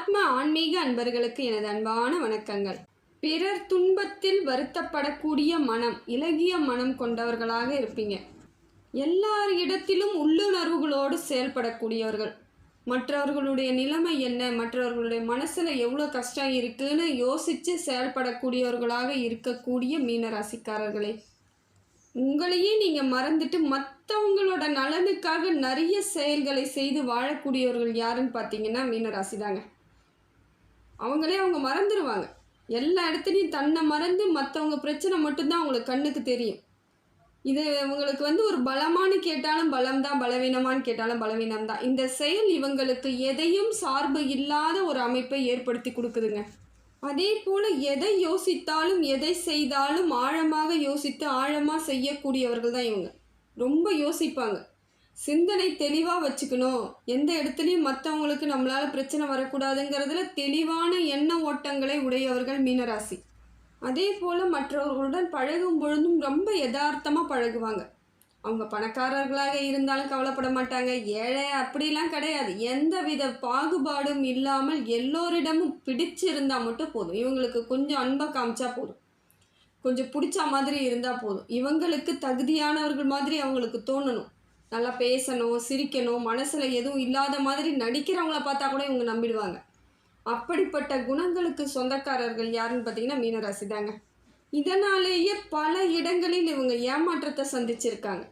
ஆத்ம ஆன்மீக அன்பர்களுக்கு எனது அன்பான வணக்கங்கள். பிறர் துன்பத்தில் வருத்தப்படக்கூடிய மனம் இலகிய மனம் கொண்டவர்களாக இருப்பீங்க. எல்லார் இடத்திலும் உள்ளுணர்வுகளோடு செயல்படக்கூடியவர்கள். மற்றவர்களுடைய நிலைமை என்ன? மற்றவர்களுடைய மனசில் எவ்வளோ கஷ்டம் இருக்குன்னு யோசித்து செயல்படக்கூடியவர்களாக இருக்கக்கூடிய மீனராசிக்காரர்களே உங்களையே நீங்கள் மறந்துட்டு மற்றவங்களோட நலனுக்காக நிறைய செயல்களை செய்து வாழக்கூடியவர்கள் யாருன்னு பார்த்தீங்கன்னா மீனராசி தாங்க அவங்களே அவங்க மறந்துடுவாங்க எல்லா இடத்துலையும் தன்னை மறந்து மற்றவங்க பிரச்சனை மட்டும்தான் அவங்களுக்கு கண்ணுக்கு தெரியும். இது இவங்களுக்கு வந்து ஒரு பலமானு கேட்டாலும் பலம் தான் பலவீனமான்னு கேட்டாலும் பலவீனம் தான் இந்த செயல் இவங்களுக்கு எதையும் சார்பு இல்லாத ஒரு அமைப்பை ஏற்படுத்தி கொடுக்குதுங்க. அதே போல் எதை யோசித்தாலும் எதை செய்தாலும் ஆழமாக யோசித்து ஆழமாக செய்யக்கூடியவர்கள் தான் இவங்க. ரொம்ப யோசிப்பாங்க. சிந்தனை தெளிவாக வச்சுக்கணும். எந்த இடத்துலையும் மற்றவங்களுக்கு நம்மளால் பிரச்சனை வரக்கூடாதுங்கிறதுல தெளிவான எண்ண ஓட்டங்களை உடையவர்கள் மீனராசி. அதே போல் மற்றவர்களுடன் பழகும் பொழுதும் ரொம்ப யதார்த்தமாக பழகுவாங்க. அவங்க பணக்காரர்களாக இருந்தாலும் கவலைப்பட மாட்டாங்க. ஏழை அப்படிலாம் கிடையாது. எந்த வித பாகுபாடும் இல்லாமல் எல்லோரிடமும் பிடிச்சிருந்தால் மட்டும் போதும். இவங்களுக்கு கொஞ்சம் அன்பை காமிச்சா போதும். கொஞ்சம் பிடிச்ச மாதிரி இருந்தால் போதும். இவங்களுக்கு தகுதியானவர்கள் மாதிரி அவங்களுக்கு தோணணும். நல்லா பேசணும் சிரிக்கணும் மனசில் எதுவும் இல்லாத மாதிரி நடிக்கிறவங்கள பார்த்தா கூட இவங்க நம்பிடுவாங்க. அப்படிப்பட்ட குணங்களுக்கு சொந்தக்காரர்கள் யாருன்னு பார்த்தீங்கன்னா மீனராசி தாங்க. இதனாலேயே பல இடங்களில் இவங்க ஏமாற்றத்தை சந்திச்சிருக்காங்க.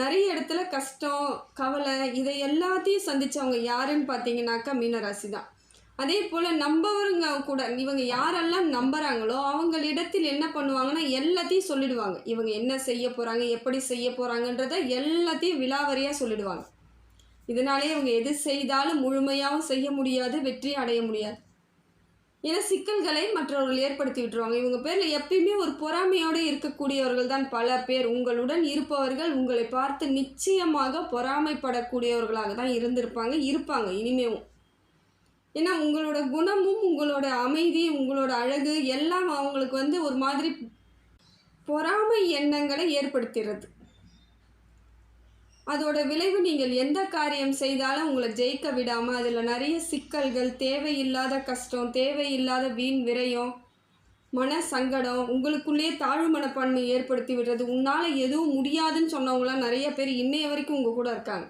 நிறைய இடத்துல கஷ்டம் கவலை இதை எல்லாத்தையும் சந்தித்தவங்க யாருன்னு பார்த்தீங்கன்னாக்கா மீனராசி தான். அதே போல் நம்பவருங்க கூட இவங்க யாரெல்லாம் நம்புகிறாங்களோ அவங்களிடத்தில் என்ன பண்ணுவாங்கன்னா எல்லாத்தையும் சொல்லிடுவாங்க. இவங்க என்ன செய்ய போகிறாங்க எப்படி செய்ய போகிறாங்கன்றத எல்லாத்தையும் விலாவரியாக சொல்லிடுவாங்க. இதனாலே இவங்க எது செய்தாலும் முழுமையாகவும் செய்ய முடியாது வெற்றி அடைய முடியாது. ஏன்னா சிக்கல்களை மற்றவர்கள் ஏற்படுத்தி விட்டுருவாங்க. இவங்க பேரில் எப்பயுமே ஒரு பொறாமையோடு இருக்கக்கூடியவர்கள் தான் பல பேர். உங்களுடன் இருப்பவர்கள் உங்களை பார்த்து நிச்சயமாக பொறாமைப்படக்கூடியவர்களாக தான் இருந்திருப்பாங்க இருப்பாங்க. இனிமேவும் ஏன்னா உங்களோட குணமும் உங்களோட அமைதி உங்களோட அழகு எல்லாம் அவங்களுக்கு வந்து ஒரு மாதிரி பொறாமை எண்ணங்களை ஏற்படுத்திடுறது. அதோட விளைவு நீங்கள் எந்த காரியம் செய்தாலும் உங்களை ஜெயிக்க விடாமல் அதில் நிறைய சிக்கல்கள் தேவையில்லாத கஷ்டம் தேவையில்லாத வீண் விரயம் மன சங்கடம் உங்களுக்குள்ளேயே தாழ்வு மனப்பான்மை ஏற்படுத்தி விடுறது உன்னால் எதுவும் முடியாதுன்னு சொன்னவங்களாம் நிறைய பேர் இன்னைய வரைக்கும் உங்கள் கூட இருக்காங்க.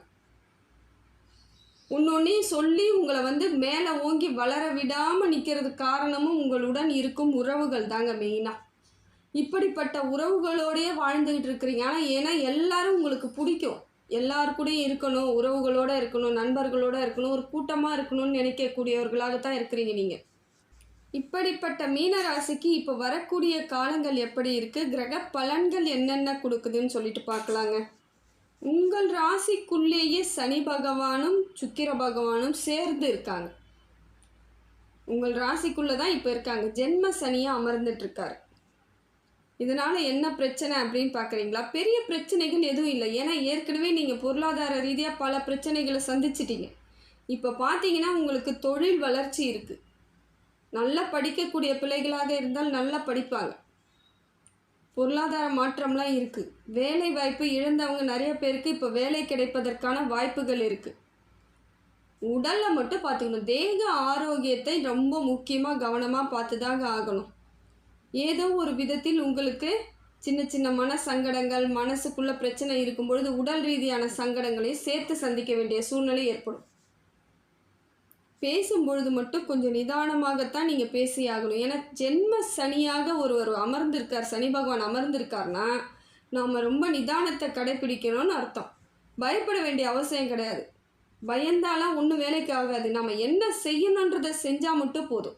ஒன்னொன்னையும் சொல்லி உங்களை வந்து மேலே ஓங்கி வளர விடாமல் நிற்கிறதுக்கு காரணமும் உங்களுடன் இருக்கும் உறவுகள் தாங்க மெயினாக இப்படிப்பட்ட உறவுகளோடயே வாழ்ந்துக்கிட்டு இருக்கிறீங்க. ஆனால் ஏன்னா எல்லாரும் உங்களுக்கு பிடிக்கும். எல்லார் கூடயும் இருக்கணும் உறவுகளோடு இருக்கணும் நண்பர்களோடு இருக்கணும் ஒரு கூட்டமாக இருக்கணும்னு நினைக்கக்கூடியவர்களாக தான் இருக்கிறீங்க நீங்கள் இப்படிப்பட்ட மீன ராசிக்கு இப்போ வரக்கூடிய காலங்கள் எப்படி இருக்குது கிரக பலன்கள் என்னென்ன கொடுக்குதுன்னு சொல்லிட்டு பார்க்கலாங்க. உங்கள் ராசிக்குள்ளேயே சனி பகவானும் சுக்கிர பகவானும் சேர்ந்து இருக்காங்க. உங்கள் ராசிக்குள்ளே தான் இப்போ இருக்காங்க. ஜென்ம சனியாக அமர்ந்துட்டுருக்காரு. இதனால் என்ன பிரச்சனை அப்படின்னு பார்க்குறீங்களா பெரிய பிரச்சனைகள் எதுவும் இல்லை. ஏன்னா ஏற்கனவே நீங்கள் பொருளாதார ரீதியாக பல பிரச்சனைகளை சந்திச்சிட்டீங்க. இப்போ பார்த்தீங்கன்னா உங்களுக்கு தொழில் வளர்ச்சி இருக்குது நல்லா படிக்கக்கூடிய பிள்ளைகளாக இருந்தால் நல்லா படிப்பாங்க. பொருளாதார மாற்றம்லாம் இருக்குது வேலை வாய்ப்பு இழந்தவங்க நிறைய பேருக்கு இப்போ வேலை கிடைப்பதற்கான வாய்ப்புகள் இருக்குது உடலில் மட்டும் பார்த்துக்கணும் தேக ஆரோக்கியத்தை ரொம்ப முக்கியமாக கவனமாக பார்த்து தாங்க ஆகணும். ஏதோ ஒரு விதத்தில் உங்களுக்கு சின்ன சின்ன மன சங்கடங்கள் மனசுக்குள்ள பிரச்சனை இருக்கும் பொழுது உடல் ரீதியான சங்கடங்களையும் சேர்த்து சந்திக்க வேண்டிய சூழ்நிலை ஏற்படும். பேசும்பொழுது மட்டும் கொஞ்சம் நிதானமாகத்தான் நீங்கள் பேசி ஆகணும் ஏன்னா ஜென்ம சனியாக ஒருவர் அமர்ந்திருக்கார் சனி பகவான் அமர்ந்திருக்கார்னா நாம் ரொம்ப நிதானத்தை கடைப்பிடிக்கணும்னு அர்த்தம். பயப்பட வேண்டிய அவசியம் கிடையாது. பயந்தாலாம் ஒன்றும் வேலைக்கு ஆகாது. நம்ம என்ன செய்யணுன்றதை செஞ்சால் மட்டும் போதும்.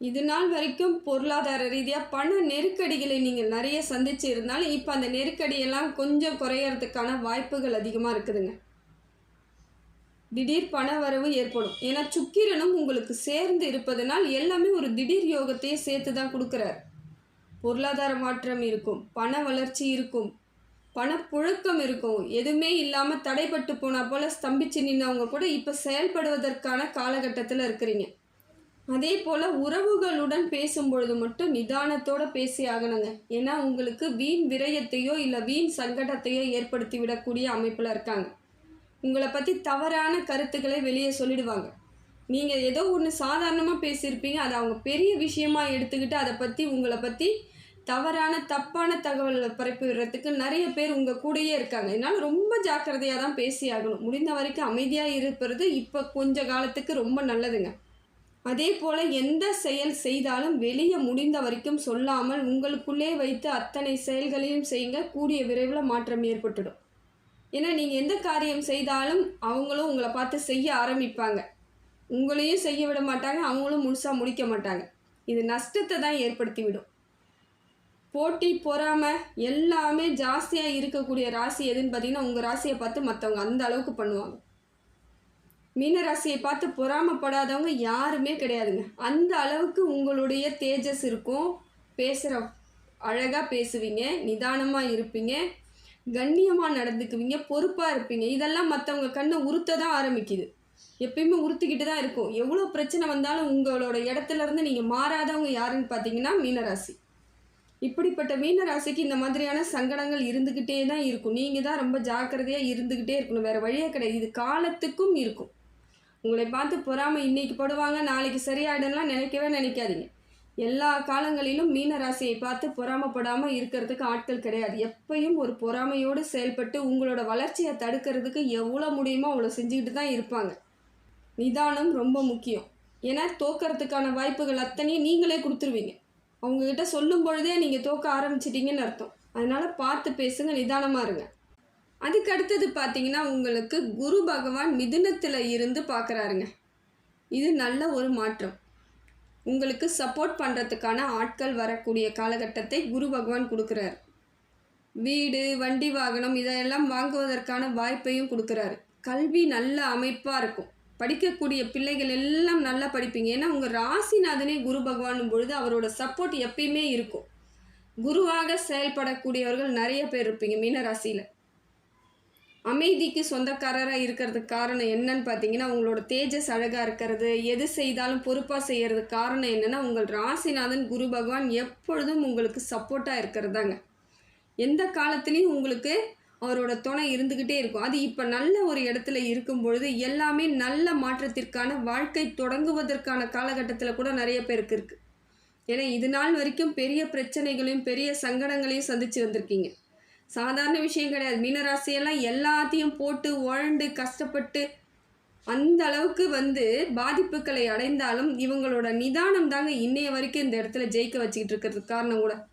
இது நாள் வரைக்கும் பொருளாதார ரீதியாக பண நெருக்கடிகளை நீங்கள் நிறைய சந்திச்சு இருந்தாலும் இப்போ அந்த நெருக்கடியெல்லாம் கொஞ்சம் குறையறதுக்கான வாய்ப்புகள் அதிகமாக இருக்குதுங்க. திடீர் பண வரவு ஏற்படும். ஏன்னா சுக்கிரனும் உங்களுக்கு சேர்ந்து இருப்பதனால் எல்லாமே ஒரு திடீர் யோகத்தையே சேர்த்து தான் கொடுக்குறார். பொருளாதார மாற்றம் இருக்கும் பண வளர்ச்சி இருக்கும் பணப்புழக்கம் இருக்கும். எதுவுமே இல்லாமல் தடைப்பட்டு போனால் போல் ஸ்தம்பிச்சு நின்றவங்க கூட இப்போ செயல்படுவதற்கான காலகட்டத்தில் இருக்கிறீங்க. அதே போல் உறவுகளுடன் பேசும்பொழுது மட்டும் நிதானத்தோடு பேசி ஆகணுங்க. ஏன்னா உங்களுக்கு வீண் விரயத்தையோ இல்லை வீண் சங்கடத்தையோ ஏற்படுத்தி விடக்கூடிய அமைப்பில் இருக்காங்க. உங்களை பற்றி தவறான கருத்துக்களை வெளியே சொல்லிடுவாங்க. நீங்கள் ஏதோ ஒன்று சாதாரணமாக பேசியிருப்பீங்க அதை அவங்க பெரிய விஷயமாக எடுத்துக்கிட்டு அதை பற்றி உங்களை பற்றி தவறான தப்பான தகவல்களை பரப்பி விடுறதுக்கு நிறைய பேர் உங்கள் கூடயே இருக்காங்க. இதனால் ரொம்ப ஜாக்கிரதையாக தான் பேசி ஆகணும். முடிந்த வரைக்கும் அமைதியாக இருப்பது இப்போ கொஞ்ச காலத்துக்கு ரொம்ப நல்லதுங்க. அதே போல் எந்த செயல் செய்தாலும் வெளியே முடிந்த வரைக்கும் சொல்லாமல் உங்களுக்குள்ளே வைத்து அத்தனை செயல்களையும் செய்யுங்க. கூடிய விரைவில் மாற்றம் ஏற்பட்டுடும். ஏன்னா நீங்கள் எந்த காரியம் செய்தாலும் அவங்களும் உங்களை பார்த்து செய்ய ஆரம்பிப்பாங்க. உங்களையும் செய்ய விட மாட்டாங்க அவங்களும் முழுசாக முடிக்க மாட்டாங்க. இது நஷ்டத்தை தான் ஏற்படுத்தி விடும். போட்டி பொறாமை எல்லாமே ஜாஸ்தியாக இருக்கக்கூடிய ராசி எதுன்னு பார்த்தீங்கன்னா உங்கள் ராசியை பார்த்து மற்றவங்க அந்த அளவுக்கு பண்ணுவாங்க. மீன ராசியை பார்த்து பொறாமப்படாதவங்க யாருமே கிடையாதுங்க. அந்த அளவுக்கு உங்களுடைய தேஜஸ் இருக்கும். பேசுகிற அழகாக பேசுவீங்க நிதானமாக இருப்பீங்க. கண்ணியமாக நடந்துக்குவீங்க பொறுப்பாக இருப்பீங்க. இதெல்லாம் மற்றவங்க கண்ணை உறுத்த தான் ஆரம்பிக்குது. எப்பயுமே உறுத்திக்கிட்டு தான் இருக்கும். எவ்வளோ பிரச்சனை வந்தாலும் உங்களோட இடத்துல இருந்து நீங்கள் மாறாதவங்க யாருன்னு பார்த்தீங்கன்னா மீனராசி. இப்படிப்பட்ட மீனராசிக்கு இந்த மாதிரியான சங்கடங்கள் இருந்துக்கிட்டே தான் இருக்கும். நீங்கள் தான் ரொம்ப ஜாக்கிரதையாக இருந்துக்கிட்டே இருக்கணும். வேறு வழியே கிடையாது. இது காலத்துக்கும் இருக்கும். உங்களை பார்த்து பொறாமை இன்றைக்கி படுவாங்க நாளைக்கு சரியாயிடலாம் நினைக்கவே நினைக்காதீங்க. எல்லா காலங்களிலும் மீன ராசியை பார்த்து பொறாமப்படாமல் இருக்கிறதுக்கு ஆட்கள் கிடையாது. எப்பயும் ஒரு பொறாமையோடு செயல்பட்டு உங்களோட வளர்ச்சியை தடுக்கிறதுக்கு எவ்வளோ முடியுமோ அவ்வளோ செஞ்சுக்கிட்டு தான் இருப்பாங்க. நிதானம் ரொம்ப முக்கியம். ஏன்னா தோக்கிறதுக்கான வாய்ப்புகள் அத்தனையும் நீங்களே கொடுத்துருவீங்க. அவங்கக்கிட்ட சொல்லும் பொழுதே நீங்கள் தோக்க ஆரம்பிச்சிட்டிங்கன்னு அர்த்தம். அதனால் பார்த்து பேசுங்க நிதானமாக இருங்க. அதுக்கு அடுத்தது பார்த்தீங்கன்னா உங்களுக்கு குரு பகவான் மிதுனத்தில் இருந்து பார்க்குறாருங்க. இது நல்ல ஒரு மாற்றம். உங்களுக்கு சப்போர்ட் பண்ணுறதுக்கான ஆட்கள் வரக்கூடிய காலகட்டத்தை குரு பகவான் கொடுக்குறார். வீடு வண்டி வாகனம் இதையெல்லாம் வாங்குவதற்கான வாய்ப்பையும் கொடுக்குறாரு. கல்வி நல்ல அமைப்பாக இருக்கும். படிக்கக்கூடிய பிள்ளைகள் எல்லாம் நல்லா படிப்பீங்க. ஏன்னா உங்கள் ராசிநாதனே குரு பகவானும் பொழுது அவரோட சப்போர்ட் எப்பயுமே இருக்கும். குருவாக செயல்படக்கூடியவர்கள் நிறைய பேர் இருப்பீங்க மீனராசியில். அமைதிக்கு சொந்தக்காரராக இருக்கிறதுக்கு காரணம் என்னன்னு பார்த்தீங்கன்னா உங்களோட தேஜஸ் அழகாக இருக்கிறது எது செய்தாலும் பொறுப்பாக செய்கிறதுக்கு காரணம் என்னென்னா உங்கள் ராசிநாதன் குரு பகவான் எப்பொழுதும் உங்களுக்கு சப்போர்ட்டாக இருக்கிறதாங்க. எந்த காலத்துலேயும் உங்களுக்கு அவரோட துணை இருந்துக்கிட்டே இருக்கும். அது இப்போ நல்ல ஒரு இடத்துல இருக்கும் பொழுது எல்லாமே நல்ல மாற்றத்திற்கான வாழ்க்கை தொடங்குவதற்கான காலகட்டத்தில் கூட நிறைய பேருக்கு இருக்குது ஏன்னா இது நாள் வரைக்கும் பெரிய பிரச்சனைகளையும் பெரிய சங்கடங்களையும் சந்திச்சு வந்திருக்கீங்க. சாதாரண விஷயம் கிடையாது. மீனராசியெல்லாம் எல்லாத்தையும் போட்டு உழண்டு கஷ்டப்பட்டு அந்த அளவுக்கு வந்து பாதிப்புகளை அடைந்தாலும் இவங்களோட நிதானம் தாங்க இன்னைய வரைக்கும் இந்த இடத்துல ஜெயிக்க வச்சுக்கிட்டு இருக்கிறதுக்கு காரணம் கூட.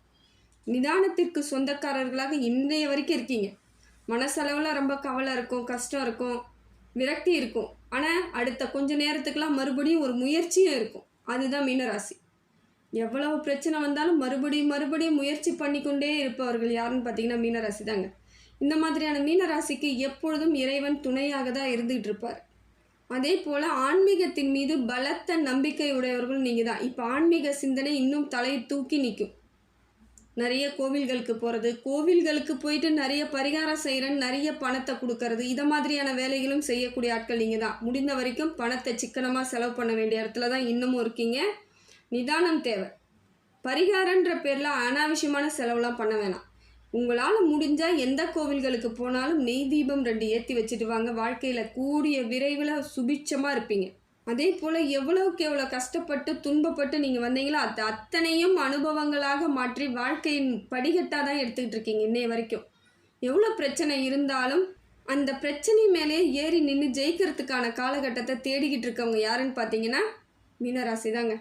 நிதானத்திற்கு சொந்தக்காரர்களாக இன்றைய வரைக்கும் இருக்கீங்க. மனசளவில் ரொம்ப கவலை இருக்கும் கஷ்டம் இருக்கும் விரக்தி இருக்கும். ஆனால் அடுத்த கொஞ்ச நேரத்துக்கெலாம் மறுபடியும் ஒரு முயற்சியும் இருக்கும். அதுதான் மீனராசி எவ்வளவு பிரச்சனை வந்தாலும் மறுபடியும் மறுபடியும் முயற்சி பண்ணிக்கொண்டே இருப்பவர்கள் யாருன்னு பார்த்தீங்கன்னா மீனராசி தாங்க. இந்த மாதிரியான மீனராசிக்கு எப்பொழுதும் இறைவன் துணையாக தான் இருந்துகிட்டு இருப்பார். அதே போல் ஆன்மீகத்தின் மீது பலத்த நம்பிக்கை உடையவர்கள் நீங்கள் தான். இப்போ ஆன்மீக சிந்தனை இன்னும் தலையை தூக்கி நிற்கும் நிறைய கோவில்களுக்கு போகிறது கோவில்களுக்கு போயிட்டு நிறைய பரிகாரம் செய்கிறன் நிறைய பணத்தை கொடுக்கறது இதை மாதிரியான வேலைகளும் செய்யக்கூடிய ஆட்கள் நீங்கள் தான். முடிந்த வரைக்கும் பணத்தை சிக்கனமாக செலவு பண்ண வேண்டிய இடத்துல தான் இன்னமும் இருக்கீங்க. நிதானம் தேவை. பரிகாரன்ற பேரில் அனாவசியமான செலவுலாம் பண்ண வேணாம். உங்களால் முடிஞ்சால் எந்த கோவில்களுக்கு போனாலும் நெய் தீபம் ரெண்டு ஏற்றி வச்சுட்டு வாங்க. வாழ்க்கையில் கூடிய விரைவில் சுபிட்சமாக இருப்பீங்க. அதே போல் எவ்வளவுக்கு எவ்வளோ கஷ்டப்பட்டு துன்பப்பட்டு நீங்கள் வந்தீங்களோ அது அத்தனையும் அனுபவங்களாக மாற்றி வாழ்க்கையின் படிகட்டாக தான் எடுத்துக்கிட்டு இருக்கீங்க இன்னைய வரைக்கும். எவ்வளோ பிரச்சனை இருந்தாலும் அந்த பிரச்சனை மேலே ஏறி நின்று ஜெயிக்கிறதுக்கான காலகட்டத்தை தேடிக்கிட்டு இருக்கவங்க யாருன்னு பார்த்தீங்கன்னா மீனராசி தாங்க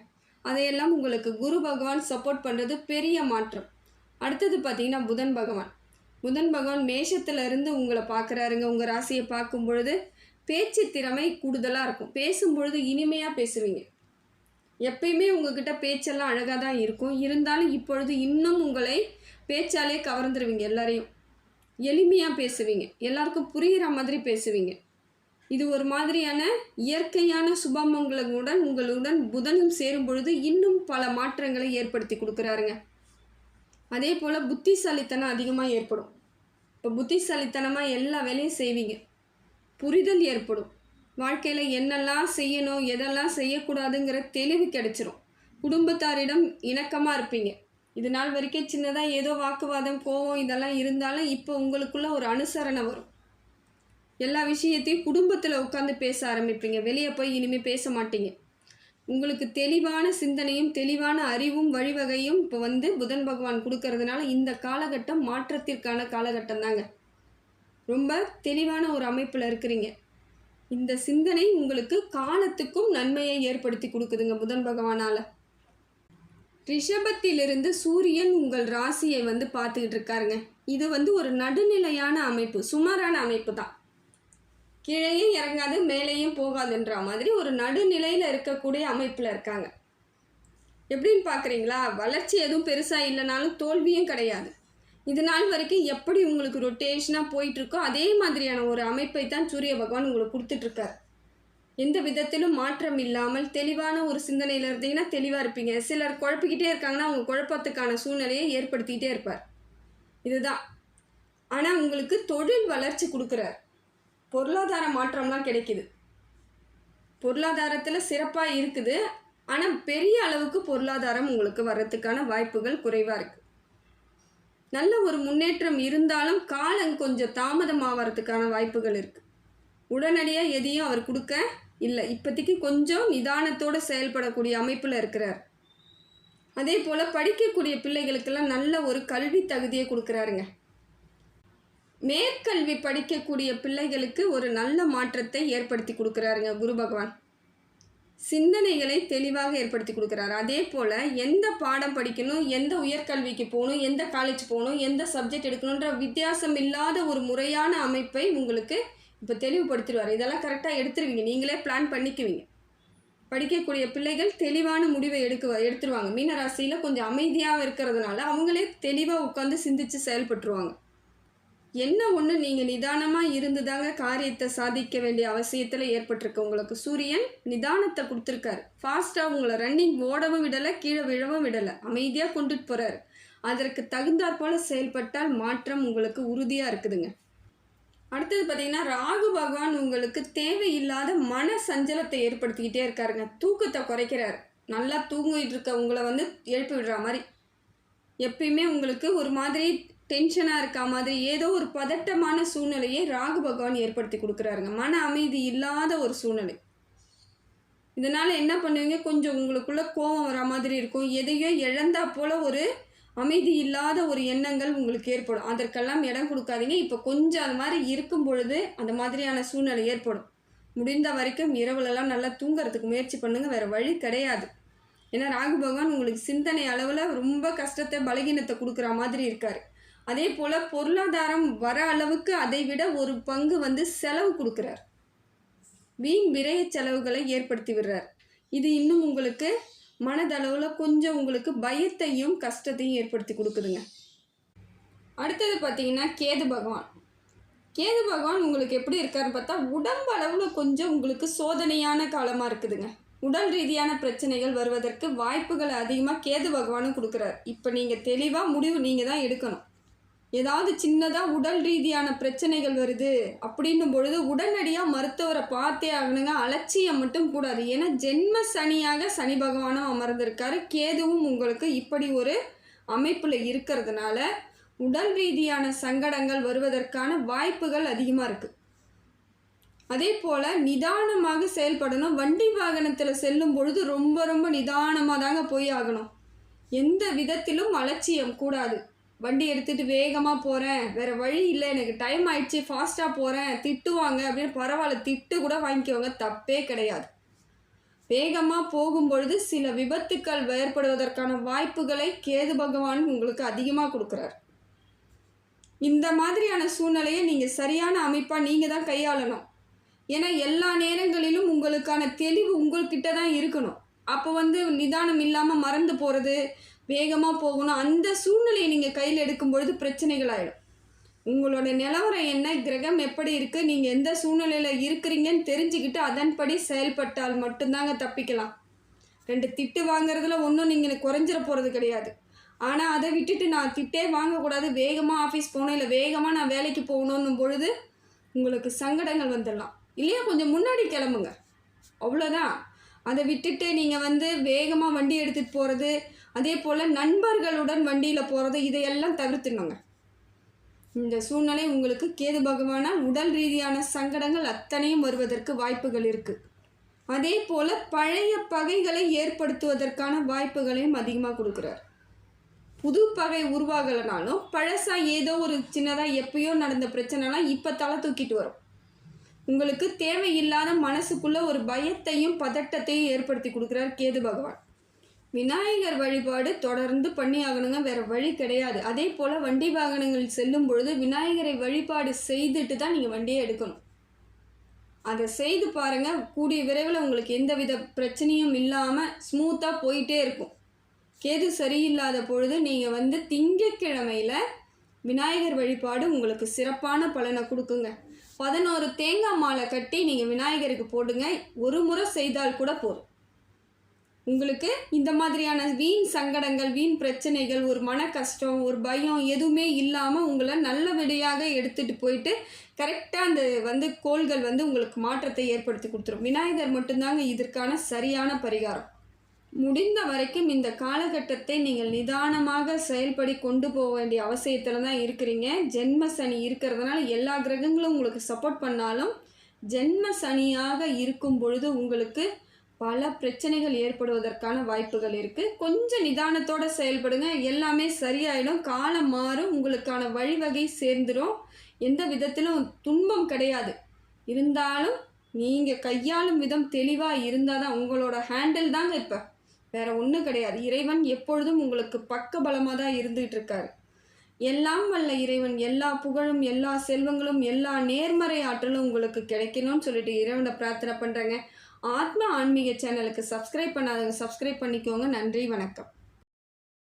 அதையெல்லாம் உங்களுக்கு குரு பகவான் சப்போர்ட் பண்ணுறது பெரிய மாற்றம். அடுத்தது பார்த்திங்கன்னா புதன் பகவான். புதன் பகவான் மேஷத்துலேருந்து உங்களை பார்க்குறாருங்க. உங்கள் ராசியை பார்க்கும் பொழுது பேச்சு திறமை கூடுதலாக இருக்கும். பேசும் பொழுது இனிமையாக பேசுவீங்க. எப்பயுமே உங்ககிட்ட பேச்செல்லாம் அழகாக தான் இருக்கும். இருந்தாலும் இப்பொழுது இன்னும் உங்களை பேச்சாலே கவர்ந்துருவீங்க எல்லாரையும். எளிமையாக பேசுவீங்க. எல்லாருக்கும் புரிகிற மாதிரி பேசுவீங்க. இது ஒரு மாதிரியான இயற்கையான சுபமங்களுடன் உங்களுடன் புதனும் சேரும் பொழுது இன்னும் பல மாற்றங்களை ஏற்படுத்தி கொடுக்குறாருங்க. அதே போல் புத்திசாலித்தனம் அதிகமாக ஏற்படும். இப்போ புத்திசாலித்தனமாக எல்லா வேலையும் செய்வீங்க. புரிதல் ஏற்படும். வாழ்க்கையில் என்னெல்லாம் செய்யணும் எதெல்லாம் செய்யக்கூடாதுங்கிற தெளிவு கிடைச்சிரும். குடும்பத்தாரிடம் இணக்கமாக இருப்பீங்க. இது நாள் வரைக்கும் சின்னதாக ஏதோ வாக்குவாதம் கோவம் இதெல்லாம் இருந்தாலும் இப்போ உங்களுக்குள்ளே ஒரு அனுசரணை வரும். எல்லா விஷயத்தையும் குடும்பத்தில் உட்காந்து பேச ஆரம்பிப்பீங்க. வெளியே போய் இனிமேல் பேச மாட்டீங்க. உங்களுக்கு தெளிவான சிந்தனையும் தெளிவான அறிவும் வழிவகையும் இப்போ வந்து புதன் பகவான் கொடுக்கறதுனால இந்த காலகட்டம் மாற்றத்திற்கான காலகட்டம் தாங்க. ரொம்ப தெளிவான ஒரு அமைப்பில் இருக்கிறீங்க. இந்த சிந்தனை உங்களுக்கு காலத்துக்கும் நன்மையை ஏற்படுத்தி கொடுக்குதுங்க புதன் பகவானால். ரிஷபத்திலிருந்து சூரியன் உங்கள் ராசியை வந்து பார்த்துக்கிட்டு இருக்காருங்க. இது வந்து ஒரு நடுநிலையான அமைப்பு சுமாரான அமைப்பு தான். கீழேயும் இறங்காது மேலேயும் போகாதுன்ற மாதிரி ஒரு நடுநிலையில் இருக்கக்கூடிய அமைப்பில் இருக்காங்க. எப்படின்னு பார்க்குறீங்களா வளர்ச்சி எதுவும் பெருசாக இல்லைனாலும் தோல்வியும் கிடையாது. இது நாள் வரைக்கும் எப்படி உங்களுக்கு ரொட்டேஷனாக போயிட்டுருக்கோ அதே மாதிரியான ஒரு அமைப்பை தான் சூரிய பகவான் உங்களுக்கு கொடுத்துட்ருக்கார் எந்த விதத்திலும் மாற்றம் இல்லாமல் தெளிவான ஒரு சிந்தனையில் இருந்தீங்கன்னா தெளிவாக இருப்பீங்க. சிலர் குழப்பிக்கிட்டே இருக்காங்கன்னா அவங்க குழப்பத்துக்கான சூழ்நிலையை ஏற்படுத்திக்கிட்டே இருப்பார். இதுதான். ஆனால் உங்களுக்கு தொழில் வளர்ச்சி கொடுக்குறார். பொருளாதார மாற்றம்லாம் கிடைக்குது. பொருளாதாரத்தில் சிறப்பாக இருக்குது. ஆனால் பெரிய அளவுக்கு பொருளாதாரம் உங்களுக்கு வர்றதுக்கான வாய்ப்புகள் குறைவாக இருக்குது நல்ல ஒரு முன்னேற்றம் இருந்தாலும் காலம் கொஞ்சம் தாமதமாகறதுக்கான வாய்ப்புகள் இருக்குது உடனடியாக எதையும் அவர் கொடுக்க இல்லை. இப்போதைக்கு கொஞ்சம் நிதானத்தோடு செயல்படக்கூடிய அமைப்பில் இருக்கிறார். அதே போல் படிக்கக்கூடிய பிள்ளைகளுக்கெல்லாம் நல்ல ஒரு கல்வி தகுதியை கொடுக்குறாருங்க. மேற்கல்வி படிக்கக்கூடிய பிள்ளைகளுக்கு ஒரு நல்ல மாற்றத்தை ஏற்படுத்தி கொடுக்குறாருங்க குரு பகவான். சிந்தனைகளை தெளிவாக ஏற்படுத்தி கொடுக்குறாரு. அதே போல் எந்த பாடம் படிக்கணும் எந்த உயர்கல்விக்கு போகணும் எந்த காலேஜ் போகணும் எந்த சப்ஜெக்ட் எடுக்கணுன்ற வித்தியாசம் இல்லாத ஒரு முறையான அமைப்பை உங்களுக்கு இப்போ தெளிவுபடுத்திடுவார். இதெல்லாம் கரெக்டாக எடுத்துருவீங்க. நீங்களே பிளான் பண்ணிக்குவீங்க. படிக்கக்கூடிய பிள்ளைகள் தெளிவான முடிவை எடுக்க எடுத்துருவாங்க. மீனராசியில் கொஞ்சம் அமைதியாக இருக்கிறதுனால அவங்களே தெளிவாக உட்காந்து சிந்திச்சு செயல்பட்டுருவாங்க. என்ன ஒன்று நீங்கள் நிதானமாக இருந்து தாங்க காரியத்தை சாதிக்க வேண்டிய அவசியத்தில் ஏற்பட்டிருக்கு. உங்களுக்கு சூரியன் நிதானத்தை கொடுத்துருக்காரு. ஃபாஸ்ட்டாக உங்களை ரன்னிங் ஓடவும் விடலை கீழே விழவும் விடலை. அமைதியாக கொண்டுட்டு போகிறாரு அதற்கு தகுந்தாற் போல் செயல்பட்டால் மாற்றம் உங்களுக்கு உறுதியாக இருக்குதுங்க. அடுத்தது பார்த்தீங்கன்னா ராகு பகவான் உங்களுக்கு தேவையில்லாத மன சஞ்சலத்தை ஏற்படுத்திக்கிட்டே இருக்காருங்க. தூக்கத்தை குறைக்கிறார். நல்லா தூங்கிட்டு இருக்க உங்களை வந்து எழுப்பி விடுற மாதிரி. எப்பயுமே உங்களுக்கு ஒரு மாதிரி டென்ஷனாக இருக்கா மாதிரி ஏதோ ஒரு பதட்டமான சூழ்நிலையை ராகு பகவான் ஏற்படுத்தி கொடுக்குறாருங்க. மன அமைதி இல்லாத ஒரு சூழ்நிலை. இதனால் என்ன பண்ணுவீங்க? கொஞ்சம் உங்களுக்குள்ள கோபம் வர மாதிரி இருக்கும். எதையோ இழந்தா போல் ஒரு அமைதி இல்லாத ஒரு எண்ணங்கள் உங்களுக்கு ஏற்படும். அதற்கெல்லாம் இடம் கொடுக்காதீங்க. இப்போ கொஞ்சம் அது மாதிரி இருக்கும் பொழுது அந்த மாதிரியான சூழ்நிலை ஏற்படும். முடிந்த வரைக்கும் இரவுலலாம் நல்லா தூங்குறதுக்கு முயற்சி பண்ணுங்கள் வேறு வழி கிடையாது. ஏன்னா ராகு பகவான் உங்களுக்கு சிந்தனை அளவில் ரொம்ப கஷ்டத்தை பலகீனத்தை கொடுக்குற மாதிரி இருக்கார். அதே போல் பொருளாதாரம் வர அளவுக்கு அதை விட ஒரு பங்கு வந்து செலவு கொடுக்குறார். வீண் விரைய செலவுகளை ஏற்படுத்தி விடுறார். இது இன்னும் உங்களுக்கு மனதளவில் கொஞ்சம் உங்களுக்கு பயத்தையும் கஷ்டத்தையும் ஏற்படுத்தி கொடுக்குதுங்க. அடுத்தது பார்த்தீங்கன்னா கேது பகவான். கேது பகவான் உங்களுக்கு எப்படி இருக்காருன்னு பார்த்தா உடம்பு அளவில் கொஞ்சம் உங்களுக்கு சோதனையான காலமாக இருக்குதுங்க. உடல் ரீதியான பிரச்சனைகள் வருவதற்கு வாய்ப்புகள் அதிகமாக கேது பகவானும் கொடுக்குறாரு. இப்போ நீங்கள் தெளிவாக முடிவு நீங்கள் தான் எடுக்கணும். ஏதாவது சின்னதாக உடல் ரீதியான பிரச்சனைகள் வருது அப்படின்னும் பொழுது உடனடியாக மருத்துவரை பார்த்தே ஆகணுங்க. அலட்சியம் மட்டும் கூடாது. ஏன்னா ஜென்ம சனியாக சனி பகவானும் அமர்ந்திருக்காரு. கேதுவும் உங்களுக்கு இப்படி ஒரு அமைப்பில் இருக்கிறதுனால உடல் ரீதியான சங்கடங்கள் வருவதற்கான வாய்ப்புகள் அதிகமாக இருக்குது அதே போல் நிதானமாக செயல்படணும். வண்டி வாகனத்தில் செல்லும் பொழுது ரொம்ப ரொம்ப நிதானமாக தாங்க போய் ஆகணும். எந்த விதத்திலும் அலட்சியம் கூடாது. வண்டி எடுத்துகிட்டு வேகமாக போகிறேன் வேறு வழி இல்லை எனக்கு டைம் ஆயிடுச்சு ஃபாஸ்ட்டாக போகிறேன் திட்டுவாங்க அப்படின்னு பரவாயில்ல திட்டு கூட வாங்கிக்கோங்க தப்பே கிடையாது. வேகமாக போகும்பொழுது சில விபத்துக்கள் ஏற்படுவதற்கான வாய்ப்புகளை கேது பகவான் உங்களுக்கு அதிகமாக கொடுக்குறார். இந்த மாதிரியான சூழ்நிலையை நீங்கள் சரியான அமைப்பாக நீங்கள் தான் கையாளணும். ஏன்னா எல்லா நேரங்களிலும் உங்களுக்கான தெளிவு உங்கள்கிட்ட தான் இருக்கணும். அப்போ வந்து நிதானம் இல்லாமல் மறந்து போகிறது வேகமாக போகணும். அந்த சூழ்நிலையை நீங்கள் கையில் எடுக்கும்பொழுது பிரச்சனைகள் ஆகிடும் உங்களோட நிலவரம் என்ன? கிரகம் எப்படி இருக்குது நீங்கள் எந்த சூழ்நிலையில் இருக்கிறீங்கன்னு தெரிஞ்சுக்கிட்டு அதன்படி செயல்பட்டால் மட்டும்தாங்க தப்பிக்கலாம். ரெண்டு திட்டு வாங்குறதுல ஒன்றும் நீங்கள் குறைஞ்சிட போகிறது கிடையாது. ஆனால் அதை விட்டுட்டு நான் திட்டே வாங்கக்கூடாது. வேகமாக ஆஃபீஸ் போகணும். இல்லை வேகமாக நான் வேலைக்கு போகணுன்னும் பொழுது உங்களுக்கு சங்கடங்கள் வந்துடலாம். இல்லையா? கொஞ்சம் முன்னாடி கிளம்புங்க. அவ்வளோதான் அதை விட்டுட்டு நீங்கள் வந்து வேகமாக வண்டி எடுத்துகிட்டு போகிறது அதே போல் நண்பர்களுடன் வண்டியில் போகிறது இதையெல்லாம் தவிர்த்துணுங்க இந்த சூழ்நிலை உங்களுக்கு கேது பகவானால் உடல் ரீதியான சங்கடங்கள் அத்தனையும் வருவதற்கு வாய்ப்புகள் இருக்குது அதே போல் பழைய பகைகளை ஏற்படுத்துவதற்கான வாய்ப்புகளையும் அதிகமாக கொடுக்குறார். புது பகை உருவாகலைனாலும் பழசா ஏதோ ஒரு சின்னதாக எப்பயோ நடந்த பிரச்சனைலாம் இப்போ தலை தூக்கிட்டு வரும். உங்களுக்கு தேவையில்லாத மனசுக்குள்ள ஒரு பயத்தையும் பதட்டத்தையும் ஏற்படுத்தி கொடுக்குறார் கேது பகவான். விநாயகர் வழிபாடு தொடர்ந்து பண்ணி ஆகணுங்க வேறு வழி கிடையாது. அதே போல் வண்டி வாகனங்கள் செல்லும் பொழுது விநாயகரை வழிபாடு செய்துட்டு தான் நீங்கள் வண்டியை எடுக்கணும். அதை செய்து பாருங்கள் கூடிய விரைவில் உங்களுக்கு எந்தவித பிரச்சனையும் இல்லாமல் ஸ்மூத்தாக போயிட்டே இருக்கும். கேது சரியில்லாத பொழுது நீங்கள் வந்து திங்கக்கிழமையில் விநாயகர் வழிபாடு உங்களுக்கு சிறப்பான பலனை கொடுக்குங்க. பதினோரு தேங்காய் மாலை கட்டி நீங்கள் விநாயகருக்கு போடுங்க. ஒரு முறை செய்தால் கூட போதும். உங்களுக்கு இந்த மாதிரியான வீண் சங்கடங்கள் வீண் பிரச்சனைகள் ஒரு மன கஷ்டம் ஒரு பயம் எதுவுமே இல்லாமல் உங்களை நல்லபடியாக எடுத்துகிட்டு போயிட்டு கரெக்டாக அந்த வந்து கோள்கள் வந்து உங்களுக்கு மாற்றத்தை ஏற்படுத்தி கொடுத்துரும். விநாயகர் மட்டும்தாங்க இதற்கான சரியான பரிகாரம். முடிந்த வரைக்கும் இந்த காலகட்டத்தை நீங்கள் நிதானமாக செயல்படி கொண்டு போக வேண்டிய அவசியத்தில் தான் இருக்கிறீங்க. ஜென்ம சனி இருக்கிறதுனால எல்லா கிரகங்களும் உங்களுக்கு சப்போர்ட் பண்ணாலும் ஜென்ம சனியாக இருக்கும் பொழுது உங்களுக்கு பல பிரச்சனைகள் ஏற்படுவதற்கான வாய்ப்புகள் இருக்குது கொஞ்சம் நிதானத்தோடு செயல்படுங்க. எல்லாமே சரியாயிடும். காலம் மாறும். உங்களுக்கான வழிவகை சேர்ந்துடும் எந்த விதத்திலும் துன்பம் கிடையாது. இருந்தாலும் நீங்கள் கையாளும் விதம் தெளிவாக இருந்தால் தான் உங்களோட ஹேண்டில் தாங்க இப்போ. வேற ஒன்றும் கிடையாது. இறைவன் எப்பொழுதும் உங்களுக்கு பக்க பலமாக தான் இருந்துகிட்டு இருக்காரு எல்லாம் வல்ல இறைவன் எல்லா புகழும் எல்லா செல்வங்களும் எல்லா நேர்மறை ஆற்றலும் உங்களுக்கு கிடைக்கணும்னு சொல்லிட்டு இறைவனை பிரார்த்தனை பண்ணுறேங்க ஆத்மா ஆன்மீக சேனலுக்கு சப்ஸ்கிரைப் பண்ணாதவங்க சப்ஸ்கிரைப் பண்ணிக்கோங்க. நன்றி வணக்கம்.